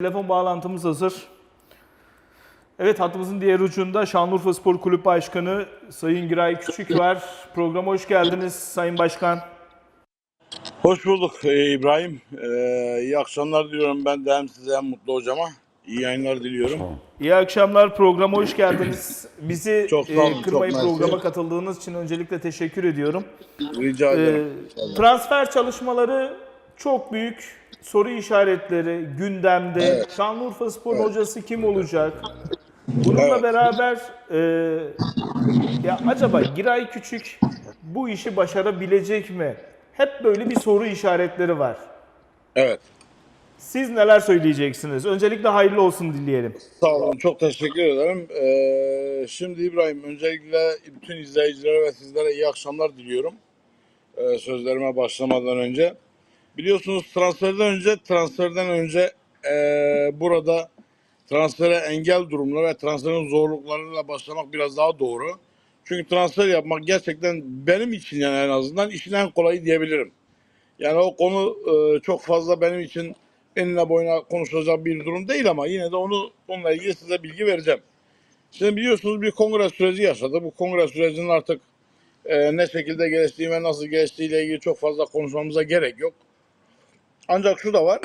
Telefon bağlantımız hazır. Evet hattımızın diğer ucunda Şanlıurfa Spor Kulüp Başkanı Sayın Giray Küçük var. Programa hoş geldiniz Sayın Başkan. Hoş bulduk ee, İbrahim. Ee, iyi akşamlar diliyorum ben de hem size hem Mutlu Hocama. İyi yayınlar diliyorum. İyi akşamlar programa hoş geldiniz. Bizi Çok sağ olun, e, kırmayıp çok mersi. programa katıldığınız için öncelikle teşekkür ediyorum. Rica Ee, ederim. transfer çalışmaları çok büyük soru işaretleri gündemde. Evet. Şanlıurfa Spor hocası kim olacak? Bununla Evet. beraber e, ya acaba Giray Küçük bu işi başarabilecek mi? Hep böyle bir soru işaretleri var. Evet. Siz neler söyleyeceksiniz? Öncelikle hayırlı olsun dileyelim. Sağ olun. Çok teşekkür ederim. Ee, şimdi İbrahim öncelikle bütün izleyicilere ve sizlere iyi akşamlar diliyorum. Ee, sözlerime başlamadan önce. Biliyorsunuz transferden önce transferden önce ee, burada transfere engel durumları ve transferin zorluklarıyla başlamak biraz daha doğru. Çünkü transfer yapmak gerçekten benim için yani en azından işin en kolayı diyebilirim. Yani o konu e, çok fazla benim için enine boyuna konuşulacak bir durum değil ama yine de onu onunla ilgili size bilgi vereceğim. Şimdi biliyorsunuz bir kongre süreci yaşadı. Bu kongre sürecinin artık e, ne şekilde geliştiği ve nasıl geliştiğiyle ilgili çok fazla konuşmamıza gerek yok. Ancak şu da var.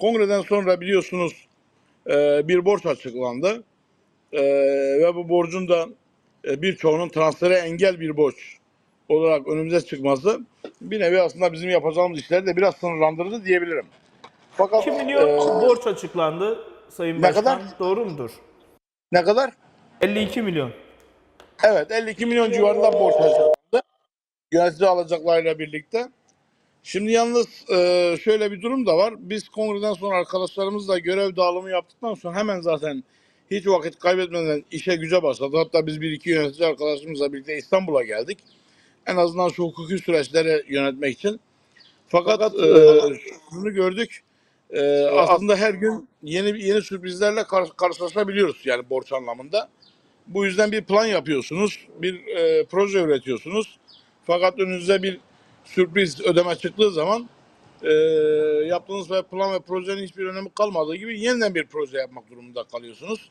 Kongreden sonra biliyorsunuz e, bir borç açıklandı. E, ve bu borcun da e, birçoğunun transfere engel bir borç olarak önümüze çıkması bir nevi aslında bizim yapacağımız işleri de biraz sınırlandırdı diyebilirim. Fakat 2 milyon e, borç açıklandı Sayın ne Başkan. kadar? Doğru mudur? ne kadar? 52 milyon. Evet 52 milyon civarında borç açıklandı. Yönetici alacaklarıyla birlikte. Şimdi yalnız e, şöyle bir durum da var. Biz kongreden sonra arkadaşlarımızla görev dağılımı yaptıktan sonra hemen zaten hiç vakit kaybetmeden işe güce başladı. Hatta biz bir iki yönetici arkadaşımızla birlikte İstanbul'a geldik. En azından şu hukuki süreçleri yönetmek için. Fakat, e, şunu gördük. E, aslında her gün yeni yeni sürprizlerle kar- karşılaşabiliyoruz yani borç anlamında. Bu yüzden bir plan yapıyorsunuz, bir e, proje üretiyorsunuz. Fakat önünüze bir sürpriz ödeme çıktığı zaman e, yaptığınız ve plan ve projenin hiçbir önemi kalmadığı gibi yeniden bir proje yapmak durumunda kalıyorsunuz.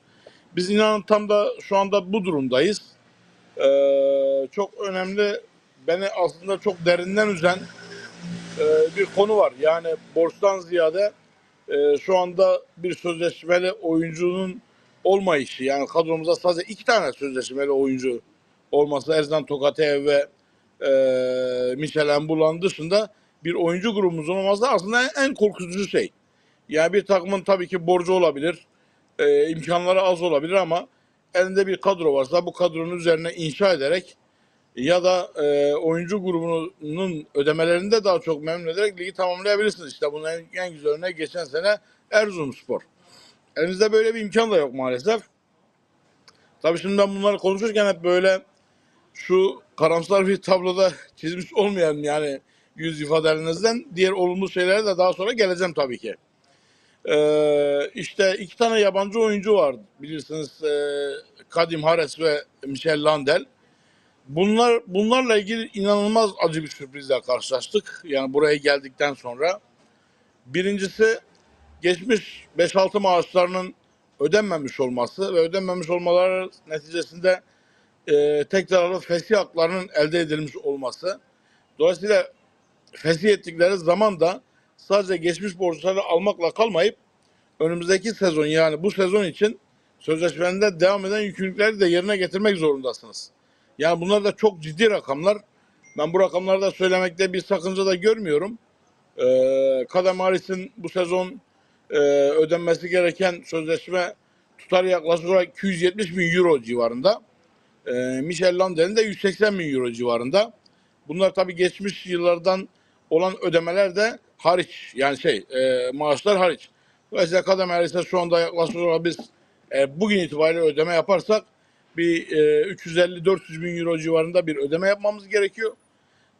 Biz inanın tam da şu anda bu durumdayız. E, çok önemli, beni aslında çok derinden üzen e, bir konu var. Yani borçtan ziyade e, şu anda bir sözleşmeli oyuncunun olmayışı. Yani kadromuzda sadece iki tane sözleşmeli oyuncu olması Erzan Tokatev ve e, Michel Embulan dışında bir oyuncu grubumuzun olması aslında en, en korkutucu şey. Yani bir takımın tabii ki borcu olabilir, e, imkanları az olabilir ama elinde bir kadro varsa bu kadronun üzerine inşa ederek ya da e, oyuncu grubunun ödemelerini de daha çok memnun ederek ligi tamamlayabilirsiniz. İşte bunun en, en güzel örneği geçen sene Erzurumspor. Elimizde böyle bir imkan da yok maalesef. Tabii şimdi ben bunları konuşurken hep böyle şu karamsar bir tabloda çizmiş olmayan yani yüz ifadelerinizden diğer olumlu şeylere de daha sonra geleceğim tabii ki. Ee, işte iki tane yabancı oyuncu var bilirsiniz e, Kadim Hares ve Michel Landel. Bunlar bunlarla ilgili inanılmaz acı bir sürprizle karşılaştık. Yani buraya geldikten sonra. Birincisi geçmiş 5-6 maaşlarının ödenmemiş olması ve ödenmemiş olmaları neticesinde e, tekrarlı fesih haklarının elde edilmiş olması. Dolayısıyla fesih ettikleri zaman da sadece geçmiş borçları almakla kalmayıp önümüzdeki sezon yani bu sezon için sözleşmelerinde devam eden yükümlülükleri de yerine getirmek zorundasınız. Yani bunlar da çok ciddi rakamlar. Ben bu rakamları da söylemekte bir sakınca da görmüyorum. Ee, Kadem bu sezon e, ödenmesi gereken sözleşme tutarı yaklaşık olarak 270 bin euro civarında. Ee, Michel Landel'in de 180 bin euro civarında. Bunlar tabii geçmiş yıllardan olan ödemeler de hariç yani şey e, maaşlar hariç. Dolayısıyla Kadem Haris'e şu anda yaklaşık olarak biz e, bugün itibariyle ödeme yaparsak bir e, 350-400 bin euro civarında bir ödeme yapmamız gerekiyor.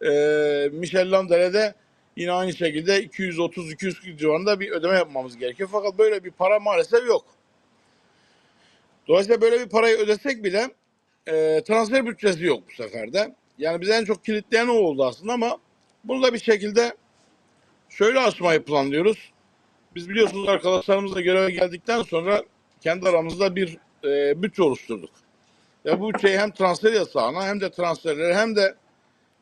E, Michel Landel'e de yine aynı şekilde 230-240 civarında bir ödeme yapmamız gerekiyor. Fakat böyle bir para maalesef yok. Dolayısıyla böyle bir parayı ödesek bile e, transfer bütçesi yok bu sefer de. Yani bize en çok kilitleyen o oldu aslında ama bunu da bir şekilde şöyle aşmayı planlıyoruz. Biz biliyorsunuz arkadaşlarımızla göreve geldikten sonra kendi aramızda bir e, bütçe oluşturduk. Ve bu bütçeyi hem transfer yasağına hem de transferlere hem de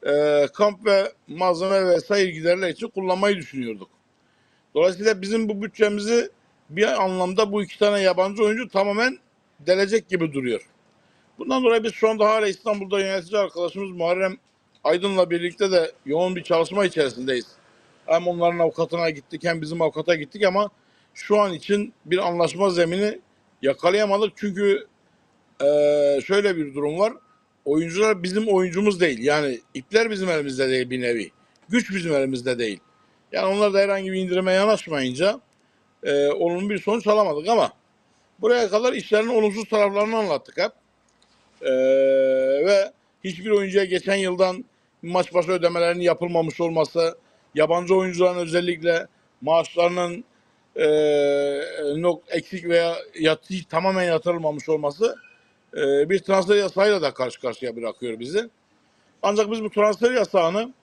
e, kamp ve malzeme vesaire giderler için kullanmayı düşünüyorduk. Dolayısıyla bizim bu bütçemizi bir anlamda bu iki tane yabancı oyuncu tamamen delecek gibi duruyor. Bundan dolayı biz şu anda hala İstanbul'da yönetici arkadaşımız Muharrem Aydın'la birlikte de yoğun bir çalışma içerisindeyiz. Hem onların avukatına gittik hem bizim avukata gittik ama şu an için bir anlaşma zemini yakalayamadık. Çünkü eee, şöyle bir durum var. Oyuncular bizim oyuncumuz değil. Yani ipler bizim elimizde değil bir nevi. Güç bizim elimizde değil. Yani onlar da herhangi bir indirime yanaşmayınca eee olumlu bir sonuç alamadık ama buraya kadar işlerin olumsuz taraflarını anlattık hep. Eee, ve hiçbir oyuncuya geçen yıldan maç başı ödemelerinin yapılmamış olması, yabancı oyuncuların özellikle maaşlarının eee, nok eksik veya yat, tamamen yatırılmamış olması eee, bir transfer yasağıyla da karşı karşıya bırakıyor bizi. Ancak biz bu transfer yasağını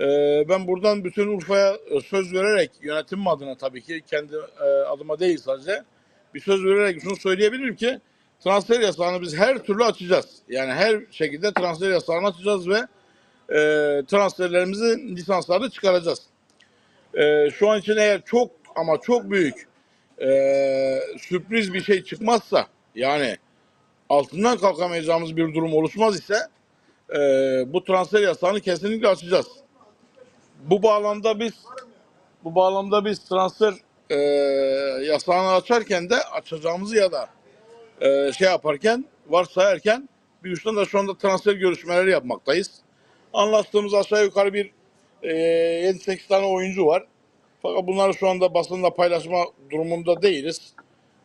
eee, ben buradan bütün Urfa'ya e, söz vererek yönetim adına tabii ki kendi e, adıma değil sadece bir söz vererek şunu söyleyebilirim ki transfer yasağını biz her türlü açacağız. Yani her şekilde transfer yasağını açacağız ve e, transferlerimizin lisanslarını çıkaracağız. E, şu an için eğer çok ama çok büyük e, sürpriz bir şey çıkmazsa yani altından kalkamayacağımız bir durum oluşmaz ise e, bu transfer yasağını kesinlikle açacağız. Bu bağlamda biz bu bağlamda biz transfer e, yasağını açarken de açacağımızı ya da e, şey yaparken varsayarken bir uçtan da şu transfer görüşmeleri yapmaktayız. Anlaştığımız aşağı yukarı bir e, 7-8 tane oyuncu var. Fakat bunları şu anda basında paylaşma durumunda değiliz.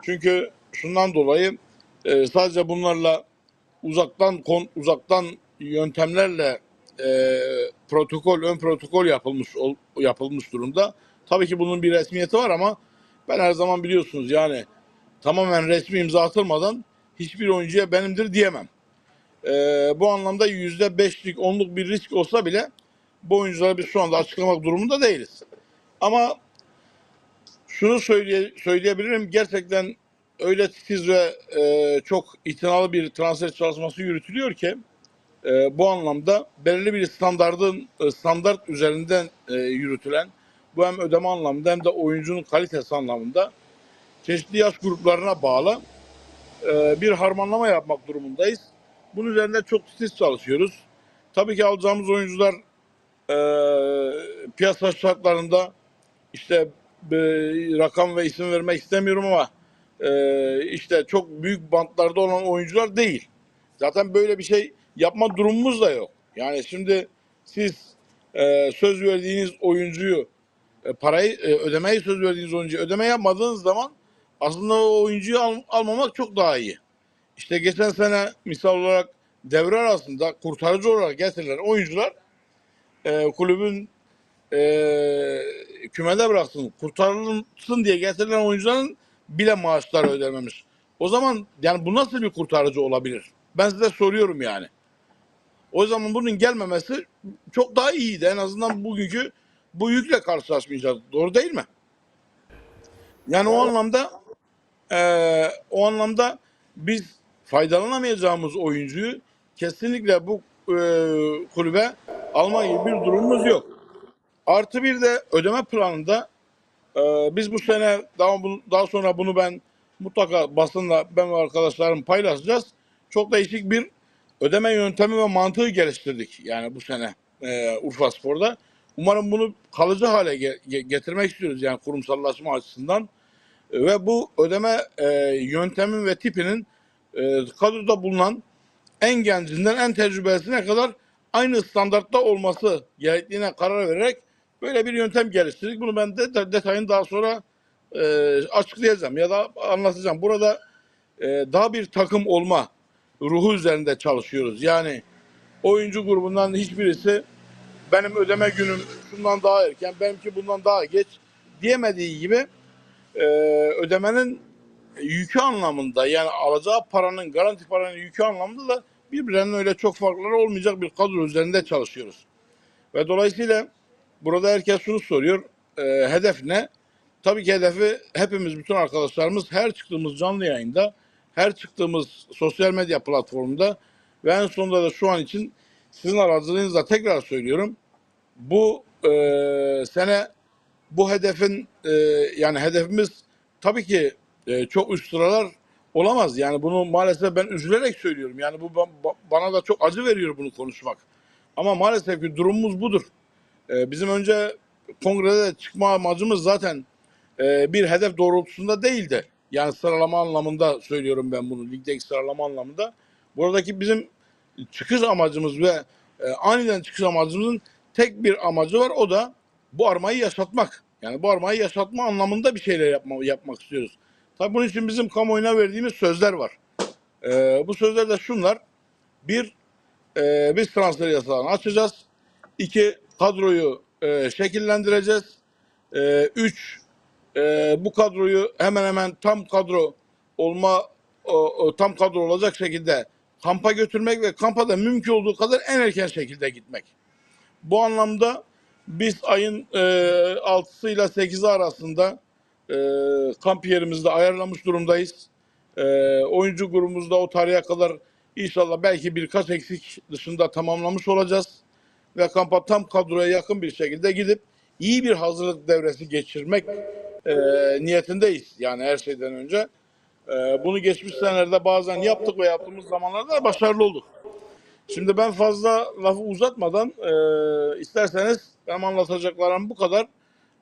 Çünkü şundan dolayı e, sadece bunlarla uzaktan kon, uzaktan yöntemlerle e, protokol ön protokol yapılmış ol- yapılmış durumda. Tabii ki bunun bir resmiyeti var ama ben her zaman biliyorsunuz yani tamamen resmi imza atılmadan hiçbir oyuncuya benimdir diyemem. Ee, bu anlamda yüzde beşlik, onluk bir risk olsa bile bu oyuncuları biz şu anda açıklamak durumunda değiliz. Ama şunu söyleye, söyleyebilirim gerçekten öyle titiz ve e, çok itinalı bir transfer çalışması yürütülüyor ki e, bu anlamda belirli bir standardın e, standart üzerinden e, yürütülen bu hem ödeme anlamında hem de oyuncunun kalitesi anlamında çeşitli yaş gruplarına bağlı e, bir harmanlama yapmak durumundayız. Bunun üzerinde çok titiz çalışıyoruz. Tabii ki alacağımız oyuncular e, piyasa şartlarında işte bir rakam ve isim vermek istemiyorum ama e, işte çok büyük bantlarda olan oyuncular değil. Zaten böyle bir şey yapma durumumuz da yok. Yani şimdi siz e, söz verdiğiniz oyuncuyu e, parayı e, ödemeyi söz verdiğiniz oyuncuya ödeme yapmadığınız zaman aslında o oyuncuyu al- almamak çok daha iyi. İşte geçen sene misal olarak devre arasında kurtarıcı olarak getirilen oyuncular e, kulübün e, kümede bıraksın, kurtarılsın diye getirilen oyuncuların bile maaşları ödememiş. O zaman yani bu nasıl bir kurtarıcı olabilir? Ben size soruyorum yani. O zaman bunun gelmemesi çok daha iyiydi. En azından bugünkü bu yükle karşılaşmayacağız. Doğru değil mi? Yani o anlamda eee, o anlamda biz faydalanamayacağımız oyuncuyu kesinlikle bu eee, kulübe alma gibi bir durumumuz yok. Artı bir de ödeme planında eee, biz bu sene daha, daha sonra bunu ben mutlaka basınla ben ve arkadaşlarım paylaşacağız. Çok değişik bir ödeme yöntemi ve mantığı geliştirdik yani bu sene eee Urfa Spor'da. Umarım bunu kalıcı hale ge- getirmek istiyoruz yani kurumsallaşma açısından. Ve bu ödeme e, yöntemi ve tipinin e, kadroda bulunan en gencinden en tecrübelisine kadar aynı standartta olması gerektiğine karar vererek böyle bir yöntem geliştirdik. Bunu ben de, de- detayını daha sonra e, açıklayacağım ya da anlatacağım. Burada e, daha bir takım olma ruhu üzerinde çalışıyoruz. Yani oyuncu grubundan hiçbirisi benim ödeme günüm şundan daha erken, benimki bundan daha geç diyemediği gibi e, ödemenin yükü anlamında yani alacağı paranın garanti paranın yükü anlamında da birbirlerinin öyle çok farkları olmayacak bir kadro üzerinde çalışıyoruz. Ve dolayısıyla burada herkes şunu soruyor. e, hedef ne? tabii ki hedefi hepimiz bütün arkadaşlarımız her çıktığımız canlı yayında, her çıktığımız sosyal medya platformunda ve en sonunda da şu an için sizin aracılığınızla tekrar söylüyorum. Bu e, sene bu hedefin e, yani hedefimiz tabii ki e, çok üst sıralar olamaz. Yani bunu maalesef ben üzülerek söylüyorum. Yani bu ba- ba- bana da çok acı veriyor bunu konuşmak. Ama maalesef ki durumumuz budur. E, bizim önce kongrede çıkma amacımız zaten e, bir hedef doğrultusunda değildi. Yani sıralama anlamında söylüyorum ben bunu. Ligdeki sıralama anlamında. Buradaki bizim çıkış amacımız ve e, aniden çıkış amacımızın tek bir amacı var. O da bu armayı yaşatmak. Yani bu armayı yaşatma anlamında bir şeyler yapma, yapmak istiyoruz. Tabii bunun için bizim kamuoyuna verdiğimiz sözler var. E, bu sözler de şunlar. Bir, e, biz transfer yasağını açacağız. İki, kadroyu e, şekillendireceğiz. E, üç, e, bu kadroyu hemen hemen tam kadro olma o, o, tam kadro olacak şekilde kampa götürmek ve kampa da mümkün olduğu kadar en erken şekilde gitmek. Bu anlamda biz ayın e, 6'sı ile 8'i arasında e, kamp yerimizde ayarlamış durumdayız. E, oyuncu grubumuzda o tarihe kadar inşallah belki birkaç eksik dışında tamamlamış olacağız. Ve kampa tam kadroya yakın bir şekilde gidip iyi bir hazırlık devresi geçirmek e, niyetindeyiz. Yani her şeyden önce. E, bunu geçmiş senelerde bazen yaptık ve yaptığımız zamanlarda da başarılı olduk. Şimdi ben fazla lafı uzatmadan e, isterseniz benim anlatacaklarım bu kadar.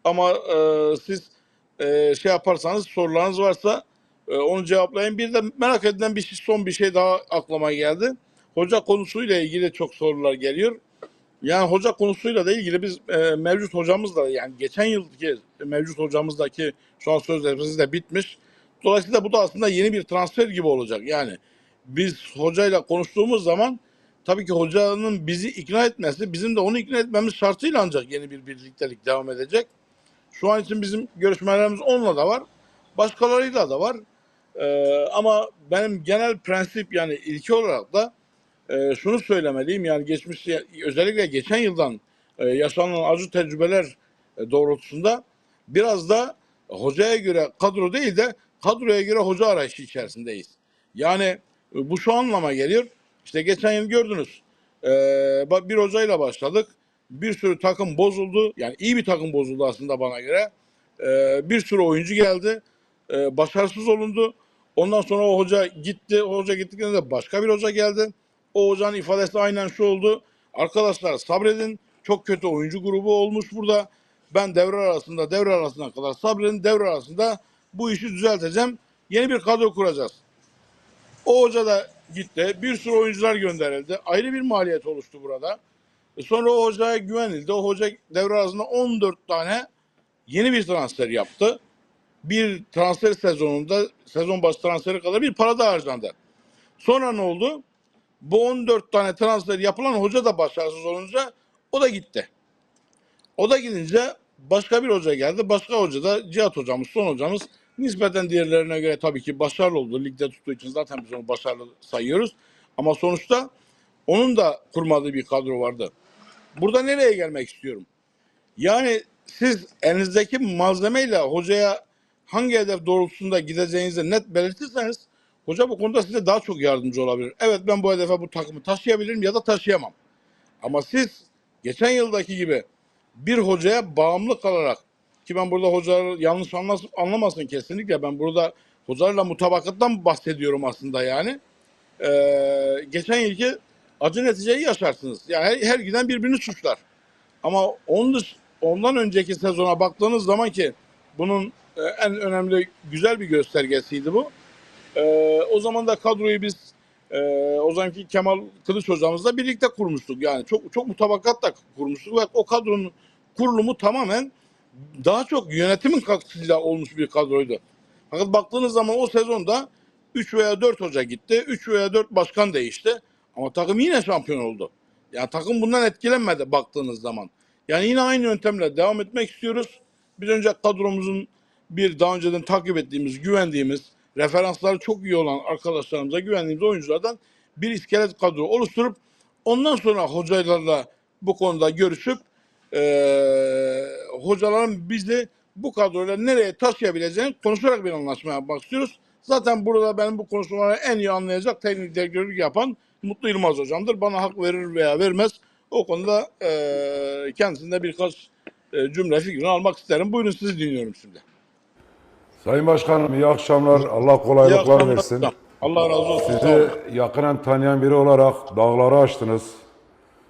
Ama e, siz e, şey yaparsanız sorularınız varsa e, onu cevaplayın. Bir de merak edilen bir şey, son bir şey daha aklıma geldi. Hoca konusuyla ilgili çok sorular geliyor. Yani hoca konusuyla da ilgili biz e, mevcut hocamızla yani geçen yılki mevcut hocamızdaki şu an sözlerimiz de bitmiş. Dolayısıyla bu da aslında yeni bir transfer gibi olacak. Yani biz hocayla konuştuğumuz zaman tabii ki hocanın bizi ikna etmesi, bizim de onu ikna etmemiz şartıyla ancak yeni bir birliktelik devam edecek. Şu an için bizim görüşmelerimiz onunla da var. Başkalarıyla da var. Ee, ama benim genel prensip yani ilki olarak da e, şunu söylemeliyim. Yani geçmiş özellikle geçen yıldan e, yaşanan acı tecrübeler e, doğrultusunda biraz da hocaya göre kadro değil de kadroya göre hoca arayışı içerisindeyiz. Yani e, bu şu anlama geliyor. İşte geçen yıl gördünüz. E, bak bir hocayla başladık. Bir sürü takım bozuldu. Yani iyi bir takım bozuldu aslında bana göre. E, bir sürü oyuncu geldi. E, başarısız olundu. Ondan sonra o hoca gitti. O hoca gittikten de başka bir hoca geldi. O hocanın ifadesi aynen şu oldu. Arkadaşlar sabredin. Çok kötü oyuncu grubu olmuş burada. Ben devre arasında devre arasına kadar sabredin. Devre arasında bu işi düzelteceğim. Yeni bir kadro kuracağız. O hoca da gitti. Bir sürü oyuncular gönderildi. Ayrı bir maliyet oluştu burada. E sonra o hocaya güvenildi. O hoca devre arasında 14 tane yeni bir transfer yaptı. Bir transfer sezonunda sezon başı transferi kadar bir para da harcandı. Sonra ne oldu? Bu 14 tane transfer yapılan hoca da başarısız olunca o da gitti. O da gidince başka bir hoca geldi. Başka hoca da Cihat hocamız, son hocamız nispeten diğerlerine göre tabii ki başarılı oldu. Ligde tuttuğu için zaten biz onu başarılı sayıyoruz. Ama sonuçta onun da kurmadığı bir kadro vardı. Burada nereye gelmek istiyorum? Yani siz elinizdeki malzemeyle hocaya hangi hedef doğrultusunda gideceğinizi net belirtirseniz hoca bu konuda size daha çok yardımcı olabilir. Evet ben bu hedefe bu takımı taşıyabilirim ya da taşıyamam. Ama siz geçen yıldaki gibi bir hocaya bağımlı kalarak ki ben burada hocalar yanlış anlas- anlamasın kesinlikle ben burada hocalarla mutabakattan bahsediyorum aslında yani. Ee, geçen yılki acı neticeyi yaşarsınız. Yani her, her giden birbirini suçlar. Ama onun dış, ondan önceki sezona baktığınız zaman ki bunun e, en önemli güzel bir göstergesiydi bu. Ee, o zaman da kadroyu biz e, o zamanki Kemal Kılıç hocamızla birlikte kurmuştuk. Yani çok çok mutabakatla kurmuştuk ve o kadronun kurulumu tamamen daha çok yönetimin katkısıyla olmuş bir kadroydu. Fakat baktığınız zaman o sezonda 3 veya 4 hoca gitti. 3 veya 4 başkan değişti. Ama takım yine şampiyon oldu. Yani takım bundan etkilenmedi baktığınız zaman. Yani yine aynı yöntemle devam etmek istiyoruz. Biz önce kadromuzun bir daha önceden takip ettiğimiz, güvendiğimiz, referansları çok iyi olan arkadaşlarımıza güvendiğimiz oyunculardan bir iskelet kadro oluşturup ondan sonra hocalarla bu konuda görüşüp eee hocaların bizi bu kadroyla nereye taşıyabileceğini konuşarak bir anlaşma yapmak istiyoruz. Zaten burada benim bu konuşmaları en iyi anlayacak teknik direktörlük yapan Mutlu Yılmaz hocamdır. Bana hak verir veya vermez. O konuda e, kendisinde birkaç e, cümle fikrini almak isterim. Buyurun sizi dinliyorum şimdi. Sayın Başkanım iyi akşamlar. Allah İyi kolaylıklar akşamlar versin. Allah razı olsun. Sizi yakından tanıyan biri olarak dağları aştınız.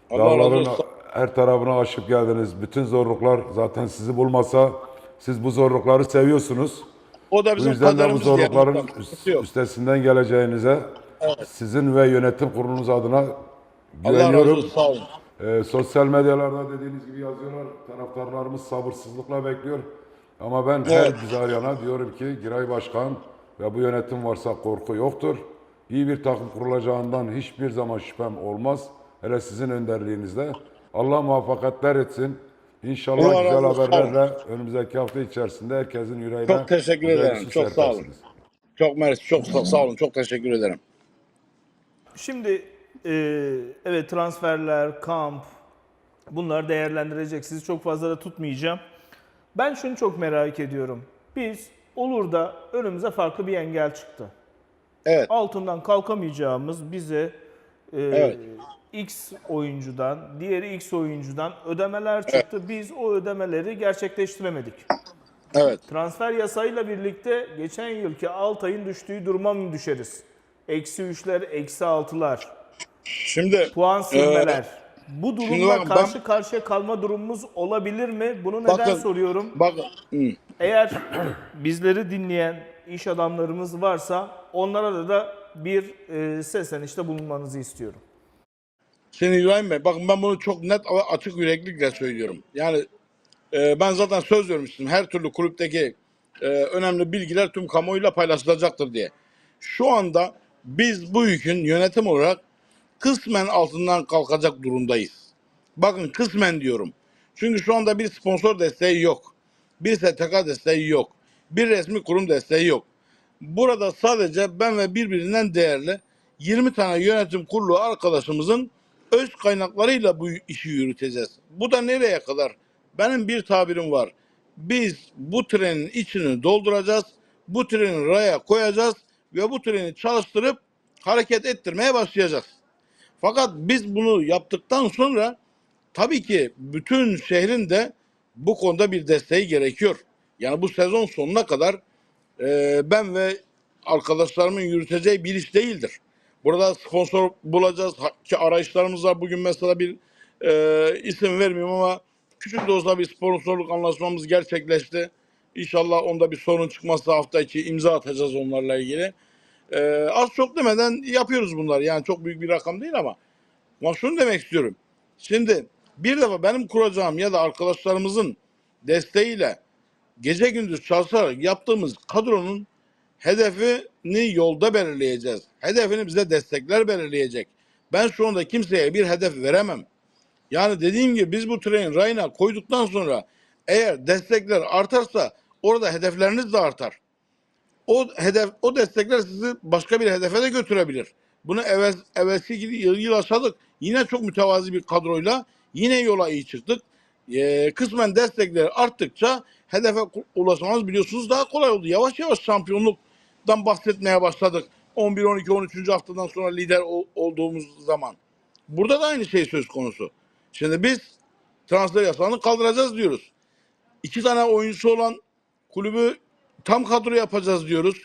Allah razı Dağların olsun. Her tarafına aşıp geldiniz. Bütün zorluklar zaten sizi bulmasa siz bu zorlukları seviyorsunuz. O da Bu bizim yüzden de bu diye. zorlukların üst- yok. üstesinden geleceğinize sizin ve yönetim kurulunuz adına Allah razı güveniyorum. olsun. Sağ olun. Ee, sosyal medyalarda dediğiniz gibi yazıyorlar. Taraftarlarımız sabırsızlıkla bekliyor. Ama ben her Evet. güzel yana diyorum ki Giray Başkan ve bu yönetim varsa korku yoktur. İyi bir takım kurulacağından hiçbir zaman şüphem olmaz. Hele sizin önderliğinizde. Allah muvaffakatler etsin. İnşallah Allah güzel olsun. haberlerle önümüzdeki hafta içerisinde herkesin yüreğine Çok teşekkür ederim. Çok sağ olun. Çok mersi. Çok sağ, sağ olun. Çok teşekkür ederim. Şimdi e, evet transferler, kamp bunları değerlendirecek. Sizi çok fazla da tutmayacağım. Ben şunu çok merak ediyorum. Biz olur da önümüze farklı bir engel çıktı. Evet. Altından kalkamayacağımız bize e, Evet. X oyuncudan, diğeri X oyuncudan ödemeler çıktı. Biz o ödemeleri gerçekleştiremedik. Evet. Transfer yasayla birlikte geçen yılki Altay'ın düştüğü duruma mı düşeriz? Eksi üçler, eksi altılar, Şimdi puan silmeler. Bu şimdi durumla bakın ben- karşı karşıya kalma durumumuz olabilir mi? Bunu neden Bakın- soruyorum? bakın. Eğer bizleri dinleyen iş adamlarımız varsa onlara da, da bir e, seslenişte bulunmanızı istiyorum. Şimdi İbrahim Bey bakın ben bunu çok net ve açık yüreklilikle söylüyorum. Yani e, ben zaten söz vermiştim her türlü kulüpteki e, önemli bilgiler tüm kamuoyuyla paylaşılacaktır diye. Şu anda biz bu yükün yönetim olarak kısmen altından kalkacak durumdayız. Bakın kısmen diyorum. Çünkü şu anda bir sponsor desteği yok. Bir STK desteği yok. Bir resmi kurum desteği yok. Burada sadece ben ve birbirinden değerli 20 tane yönetim kurulu arkadaşımızın öz kaynaklarıyla bu işi yürüteceğiz. Bu da nereye kadar? Benim bir tabirim var. Biz bu trenin içini dolduracağız. Bu treni raya koyacağız ve bu treni çalıştırıp hareket ettirmeye başlayacağız. Fakat biz bunu yaptıktan sonra tabii ki bütün şehrin de bu konuda bir desteği gerekiyor. Yani bu sezon sonuna kadar e, ben ve arkadaşlarımın yürüteceği bir iş değildir. Burada sponsor bulacağız ki arayışlarımız var. Bugün mesela bir e, isim vermiyorum ama küçük de olsa bir sponsorluk anlaşmamız gerçekleşti. İnşallah onda bir sorun çıkmazsa hafta içi imza atacağız onlarla ilgili. E, az çok demeden yapıyoruz bunları. Yani çok büyük bir rakam değil ama. Ama şunu demek istiyorum. Şimdi bir defa benim kuracağım ya da arkadaşlarımızın desteğiyle gece gündüz çalışarak yaptığımız kadronun hedefini yolda belirleyeceğiz. Hedefini bize destekler belirleyecek. Ben şu anda kimseye bir hedef veremem. Yani dediğim gibi biz bu trenin rayına koyduktan sonra eğer destekler artarsa orada hedefleriniz de artar. O hedef, o destekler sizi başka bir hedefe de götürebilir. Bunu evvel, evvelsi yıl, yıl yaşadık. Yine çok mütevazi bir kadroyla yine yola iyi çıktık. Ee, kısmen destekler arttıkça hedefe ulaşmamız biliyorsunuz daha kolay oldu. Yavaş yavaş şampiyonluktan bahsetmeye başladık. 11, 12, 13. haftadan sonra lider ol- olduğumuz zaman. Burada da aynı şey söz konusu. Şimdi biz transfer yasağını kaldıracağız diyoruz. İki tane oyuncusu olan kulübü tam kadro yapacağız diyoruz.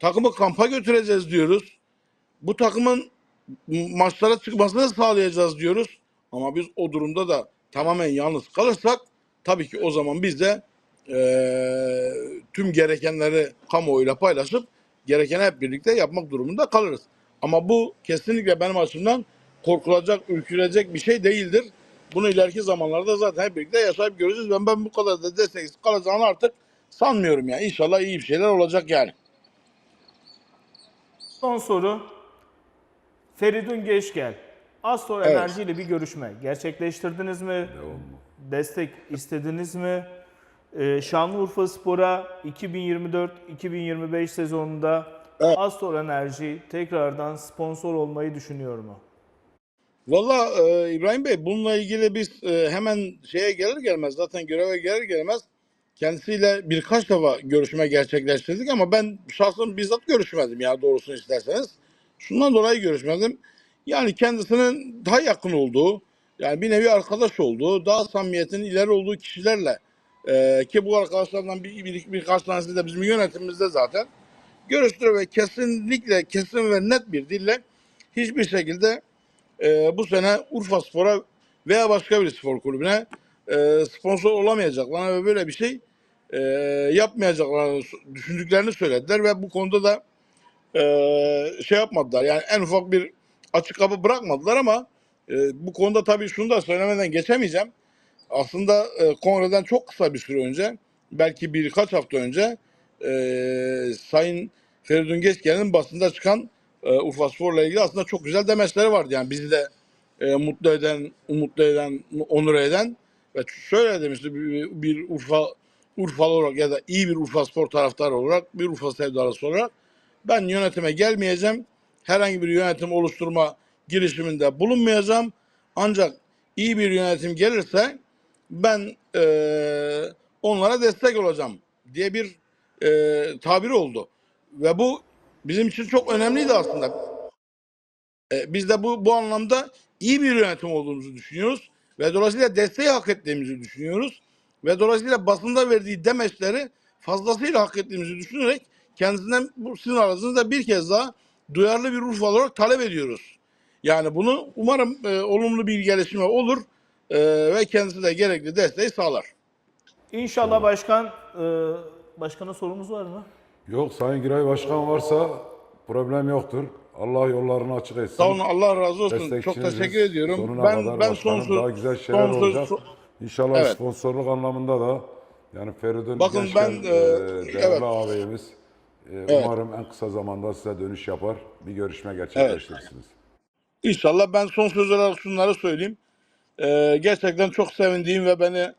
Takımı kampa götüreceğiz diyoruz. Bu takımın maçlara çıkmasını sağlayacağız diyoruz. Ama biz o durumda da tamamen yalnız kalırsak tabii ki o zaman biz de eee, tüm gerekenleri kamuoyuyla paylaşıp gerekeni hep birlikte yapmak durumunda kalırız. Ama bu kesinlikle benim açımdan korkulacak, ürkülecek bir şey değildir. Bunu ileriki zamanlarda zaten hep birlikte yaşayıp göreceğiz. Ben, ben bu kadar da desteksiz kalacağını artık sanmıyorum yani. İnşallah iyi bir şeyler olacak yani. Son soru. Feridun Geçgel. Astor Evet. Enerji ile bir görüşme gerçekleştirdiniz mi? Destek istediniz mi? Ee, Şanlıurfa Spor'a 2024-2025 sezonunda Evet. Astor Enerji tekrardan sponsor olmayı düşünüyor mu? Valla e, İbrahim Bey bununla ilgili biz e, hemen şeye gelir gelmez zaten göreve gelir gelmez kendisiyle birkaç defa görüşme gerçekleştirdik ama ben şahsen bizzat görüşmedim ya doğrusunu isterseniz. Şundan dolayı görüşmedim. Yani kendisinin daha yakın olduğu, yani bir nevi arkadaş olduğu, daha samimiyetin ileri olduğu kişilerle e, ki bu arkadaşlardan bir, bir, birkaç tanesi de bizim yönetimimizde zaten görüştü ve kesinlikle kesin ve net bir dille hiçbir şekilde e, bu sene Urfa Spor'a veya başka bir spor kulübüne e, sponsor olamayacaklarını ve böyle bir şey e, yapmayacaklarını düşündüklerini söylediler ve bu konuda da e, şey yapmadılar. Yani en ufak bir açık kapı bırakmadılar ama e, bu konuda tabii şunu da söylemeden geçemeyeceğim. Aslında e, kongreden çok kısa bir süre önce belki birkaç hafta önce e, Sayın Feridun Geçken'in basında çıkan e, Urfa Spor'la ilgili aslında çok güzel demeçleri vardı. Yani bizi de e, mutlu eden, umutlu eden, onur eden ve şöyle demişti bir, bir Urfa Urfalı olarak ya da iyi bir Urfa Spor taraftarı olarak, bir Urfa sevdalısı olarak ben yönetime gelmeyeceğim. Herhangi bir yönetim oluşturma girişiminde bulunmayacağım. Ancak iyi bir yönetim gelirse ben eee, onlara destek olacağım diye bir eee tabiri oldu. Ve bu bizim için çok önemliydi aslında. E, biz de bu bu anlamda iyi bir yönetim olduğumuzu düşünüyoruz ve dolayısıyla desteği hak ettiğimizi düşünüyoruz ve dolayısıyla basında verdiği demeçleri fazlasıyla hak ettiğimizi düşünerek kendisinden bu sizin aracınızda bir kez daha duyarlı bir Urfa olarak talep ediyoruz. Yani bunu umarım e, olumlu bir gelişme olur e, ve kendisi de gerekli desteği sağlar. İnşallah başkan, e, başkana sorumuz var mı? Yok Sayın Giray Başkan varsa problem yoktur. Allah yollarını açık etsin. Sağ olun Allah razı olsun. Çok teşekkür ediyorum. Sonuna ben kadar ben son söz daha güzel şeyler son söz- olacak. İnşallah Evet. sponsorluk anlamında da yani Feridun Bakın Gençken, ben, e, değerli evet. ağabeyimiz e, Evet. umarım en kısa zamanda size dönüş yapar. Bir görüşme gerçekleştirirsiniz. İnşallah ben son söz olarak şunları söyleyeyim. Ee, gerçekten çok sevindiğim ve beni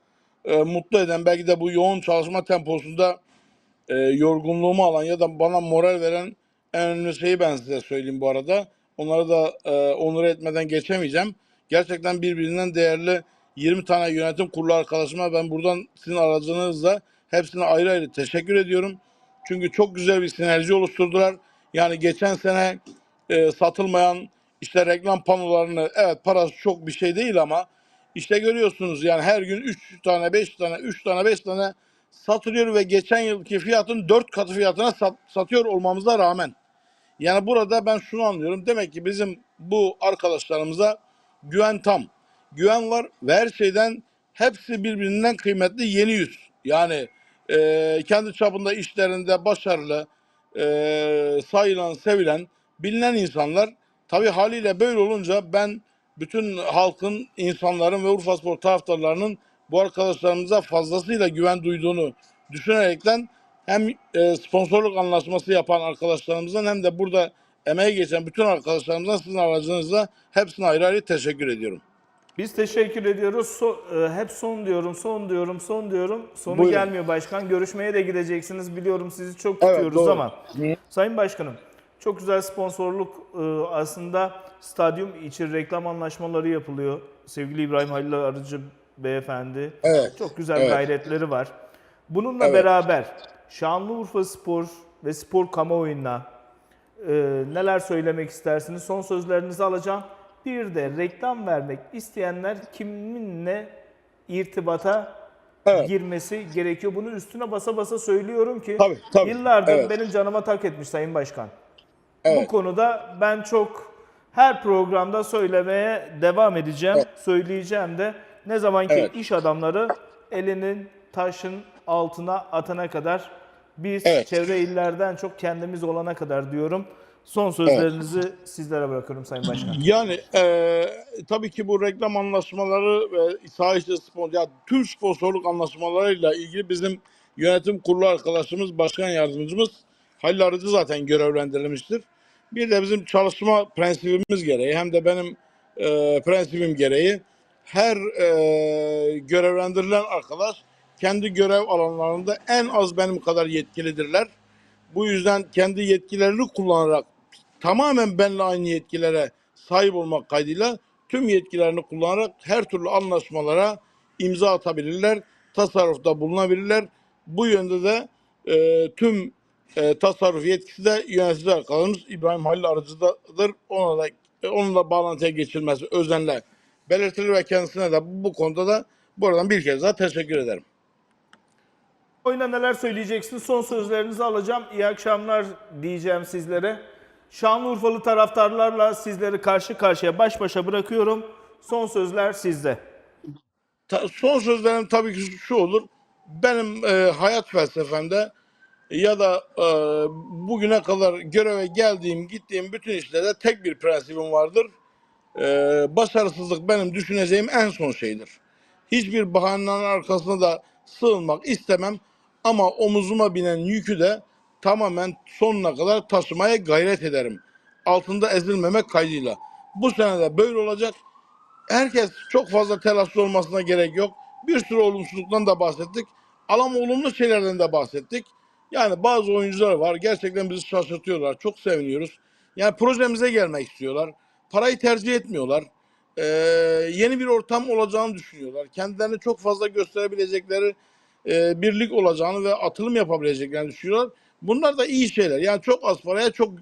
e, mutlu eden belki de bu yoğun çalışma temposunda e, yorgunluğumu alan ya da bana moral veren en önemli şeyi ben size söyleyeyim bu arada. Onları da e, onur etmeden geçemeyeceğim. Gerçekten birbirinden değerli 20 tane yönetim kurulu arkadaşıma ben buradan sizin aracınızla hepsine ayrı ayrı teşekkür ediyorum. Çünkü çok güzel bir sinerji oluşturdular. Yani geçen sene e, satılmayan işte reklam panolarını evet parası çok bir şey değil ama işte görüyorsunuz yani her gün 3 tane 5 tane 3 tane 5 tane satılıyor ve geçen yılki fiyatın 4 katı fiyatına sat- satıyor olmamıza rağmen yani burada ben şunu anlıyorum. Demek ki bizim bu arkadaşlarımıza güven tam. Güven var ve her şeyden hepsi birbirinden kıymetli yeni yüz. Yani e, kendi çapında işlerinde başarılı, e, sayılan, sevilen, bilinen insanlar. Tabii haliyle böyle olunca ben bütün halkın, insanların ve Urfa Spor taraftarlarının bu arkadaşlarımıza fazlasıyla güven duyduğunu düşünerekten hem e, sponsorluk anlaşması yapan arkadaşlarımızdan hem de burada emeği geçen bütün arkadaşlarımızdan sizin aracınızla hepsine ayrı ayrı teşekkür ediyorum. Biz teşekkür ediyoruz. So- e, hep son diyorum, son diyorum, son diyorum. Sonu Buyurun. gelmiyor başkan. Görüşmeye de gideceksiniz. Biliyorum sizi çok Evet, tutuyoruz doğru. ama. Sayın Başkanım, çok güzel sponsorluk e, aslında stadyum için reklam anlaşmaları yapılıyor. Sevgili İbrahim Halil Arıcı beyefendi. Evet, Çok güzel evet. gayretleri var. Bununla Evet. beraber Şanlıurfa Spor ve spor kamuoyuna e, neler söylemek istersiniz? Son sözlerinizi alacağım. Bir de reklam vermek isteyenler kiminle irtibata Evet. girmesi gerekiyor. Bunu üstüne basa basa söylüyorum ki Tabii, tabii. yıllardır Evet. benim canıma tak etmiş Sayın Başkan. Bu Evet. konuda ben çok her programda söylemeye devam edeceğim. Söyleyeceğim de ne zaman ki Evet. iş adamları elinin taşın altına atana kadar biz Evet. çevre illerden çok kendimiz olana kadar diyorum. Son sözlerinizi sizlere bırakıyorum Sayın Başkan. Yani e, tabii ki bu reklam anlaşmaları ve saha içi spor, ya tüm sponsorluk anlaşmalarıyla ilgili bizim yönetim kurulu arkadaşımız, başkan yardımcımız Halil Arıcı zaten görevlendirilmiştir. Bir de bizim çalışma prensibimiz gereği hem de benim e, prensibim gereği her e, görevlendirilen arkadaş kendi görev alanlarında en az benim kadar yetkilidirler. Bu yüzden kendi yetkilerini kullanarak tamamen benimle aynı yetkilere sahip olmak kaydıyla tüm yetkilerini kullanarak her türlü anlaşmalara imza atabilirler, tasarrufta bulunabilirler Bu yönde de e, tüm e, tasarruf yetkisi de yönetici arkadaşımız İbrahim Halil Arıcı'dadır. Ona da onunla bağlantıya geçilmesi özenle belirtilir ve kendisine de bu, bu konuda da buradan bir kez daha teşekkür ederim. Oyuna neler söyleyeceksiniz? Son sözlerinizi alacağım. İyi akşamlar diyeceğim sizlere. Şanlıurfalı taraftarlarla sizleri karşı karşıya baş başa bırakıyorum. Son sözler sizde. Ta- son sözlerim tabii ki şu olur. Benim e, hayat felsefemde ya da e, bugüne kadar göreve geldiğim, gittiğim bütün işlerde tek bir prensibim vardır. E, başarısızlık benim düşüneceğim en son şeydir. Hiçbir bahanenin arkasına da sığınmak istemem ama omuzuma binen yükü de tamamen sonuna kadar taşımaya gayret ederim. Altında ezilmemek kaydıyla. Bu sene de böyle olacak herkes çok fazla telaşlı olmasına gerek yok. Bir sürü olumsuzluktan da bahsettik. Ama olumlu şeylerden de bahsettik. Yani bazı oyuncular var. Gerçekten bizi şaşırtıyorlar. Çok seviniyoruz. Yani projemize gelmek istiyorlar. Parayı tercih etmiyorlar. Ee, yeni bir ortam olacağını düşünüyorlar. Kendilerini çok fazla gösterebilecekleri e, birlik olacağını ve atılım yapabileceklerini düşünüyorlar. Bunlar da iyi şeyler. Yani çok az paraya çok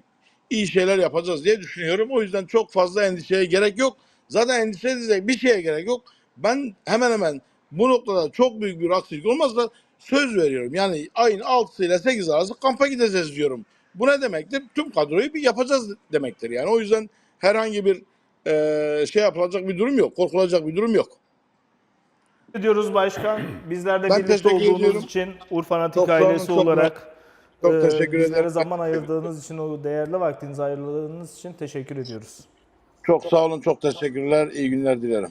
iyi şeyler yapacağız diye düşünüyorum. O yüzden çok fazla endişeye gerek yok. Zaten endişe edecek bir şeye gerek yok. Ben hemen hemen bu noktada çok büyük bir aksilik olmazsa söz veriyorum. Yani ayın 6 ile 8 arası kampa gideceğiz diyorum. Bu ne demektir? Tüm kadroyu bir yapacağız demektir. Yani o yüzden herhangi bir eee, şey yapılacak bir durum yok. Korkulacak bir durum yok. Diyoruz başkan. Bizler de Ben birlikte teşekkür olduğunuz ediyorum. için Urfanatik Çok sağ olun, ailesi çok olarak çok e, teşekkür bizlere ederim. zaman ayırdığınız için, o değerli vaktinizi ayırdığınız için teşekkür ediyoruz. Çok sağ olun, çok teşekkürler. İyi günler dilerim.